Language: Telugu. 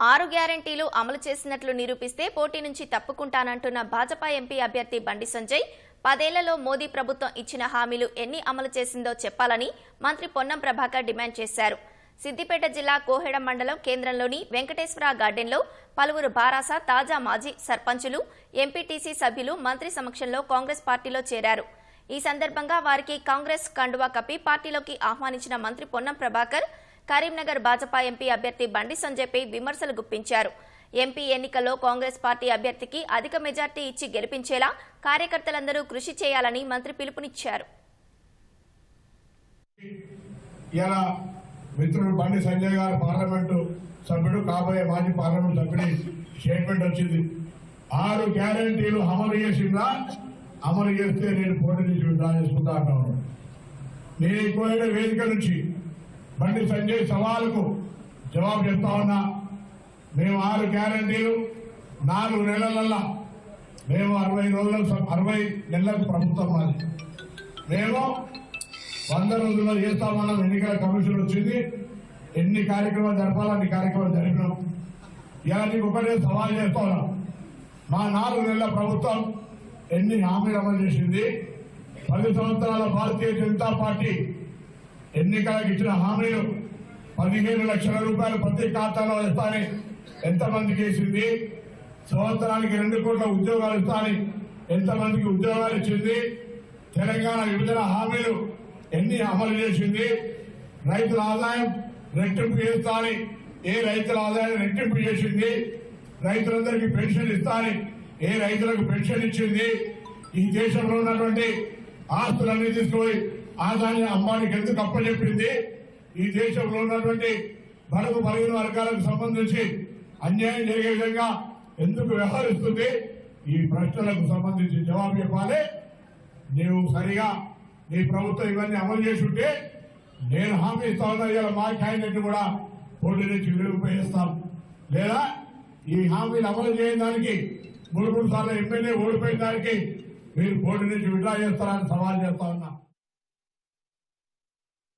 ఆరు గ్యారంటీలు అమలు చేసినట్లు నిరూపిస్తే పోటీ నుంచి తప్పుకుంటానంటున్న భాజపా ఎంపీ అభ్యర్థి బండి సంజయ్ పదేళ్ళలో మోదీ ప్రభుత్వం ఇచ్చిన హామీలు ఎన్ని అమలు చేసిందో చెప్పాలని మంత్రి పొన్నం ప్రభాకర్ డిమాండ్ చేశారు. సిద్దిపేట జిల్లా కోహెడ మండలం కేంద్రంలోని వెంకటేశ్వర గార్డెన్లో పలువురు బారాస తాజా మాజీ సర్పంచులు ఎంపీటీసీ సభ్యులు మంత్రి సమక్షంలో కాంగ్రెస్ పార్టీలో చేరారు. ఈ సందర్భంగా వారికి కాంగ్రెస్ కండువా కప్పి పార్టీలోకి ఆహ్వానించిన మంత్రి పొన్నం ప్రభాకర్ కరీంనగర్ భాజపా ఎంపీ అభ్యర్థి బండి సంజయ్పై విమర్శలు గుప్పించారు. ఎంపీ ఎన్నికల్లో కాంగ్రెస్ పార్టీ అభ్యర్థికి అధిక మెజార్టీ ఇచ్చి గెలిపించేలా కార్యకర్తలందరూ కృషి చేయాలని మంత్రి పిలుపునిచ్చారు. ఇలా మిత్రుడు బండి సంజయ్ గారు పార్లమెంటు సభ్యుడు కాబోయే మాజీ పార్లమెంట్ సభ్యుడి స్టేట్మెంట్ వచ్చింది. ఆరు గ్యారంటీలు అమలు చేసిందా? అమలు చేస్తే నేను పోటీ నుంచి విడ్డా చేసుకుంటా అన్నాను నేను ఈ కోరిన వేదిక నుంచి బండి సంజయ్ సవాలుకు జవాబు చెప్తా ఉన్నా. మేము ఆరు గ్యారంటీలు నాలుగు నెలలల్లా మేము అరవై రోజుల అరవై నెలలకు ప్రభుత్వం మాది. మేము వంద రోజుల్లో చేస్తామన్నాం ఎన్నికల కమిషన్ వచ్చింది. ఎన్ని కార్యక్రమాలు జరపాలో అన్ని కార్యక్రమాలు జరిపినాం. ఇలా నీకు ఒకటే సవాల్ చేస్తా ఉన్నాం. మా నాలుగు నెలల ప్రభుత్వం ఎన్ని హామీలు అమలు చేసింది? పది సంవత్సరాల భారతీయ జనతా పార్టీ ఎన్నికలకు ఇచ్చిన హామీలు పదిహేను లక్షల రూపాయలు ప్రతి ఖాతాలో ఇస్తాని ఎంతమందికి వేసింది? సంవత్సరానికి రెండు కోట్ల ఉద్యోగాలు ఇస్తాని ఎంతమందికి ఉద్యోగాలు ఇచ్చింది? తెలంగాణ విభజన హామీలు ఎన్ని అమలు చేసింది? రైతుల ఆదాయం రెట్టింపు చేస్తాని ఏ రైతుల ఆదాయం రెట్టింపు చేసింది? రైతులందరికీ పెన్షన్ ఇస్తాని ఏ రైతులకు పెన్షన్ ఇచ్చింది? ఈ దేశంలో ఉన్నటువంటి ఆస్తులన్నీ తీసుకుపోయి ఆదాని అంబానికి ఎందుకు అప్పచెప్పింది ఈ దేశంలో ఉన్నటువంటి బడుగు బలహీన వర్గాలకు సంబంధించి అన్యాయం జరిగే విధంగా ఎందుకు వ్యవహరిస్తుంది? ఈ ప్రశ్నలకు సంబంధించి జవాబు చెప్పాలి. నీవు సరిగా నీ ప్రభుత్వం ఇవన్నీ అమలు చేసుంటే నేను హామీ ఇస్తా ఉన్నా ఇవాళ మా క్యాండిడేట్ కూడా పోటీ నుంచి విడుగుపోయిస్తాం లేదా ఈ హామీలు అమలు చేయని దానికి మూడు మూడు సార్లు ఎమ్మెల్యే ఓడిపోయిన దానికి మీరు పోటీ నుంచి విడ్రా చేస్తారని సవాల్ చేస్తా ఉన్నా.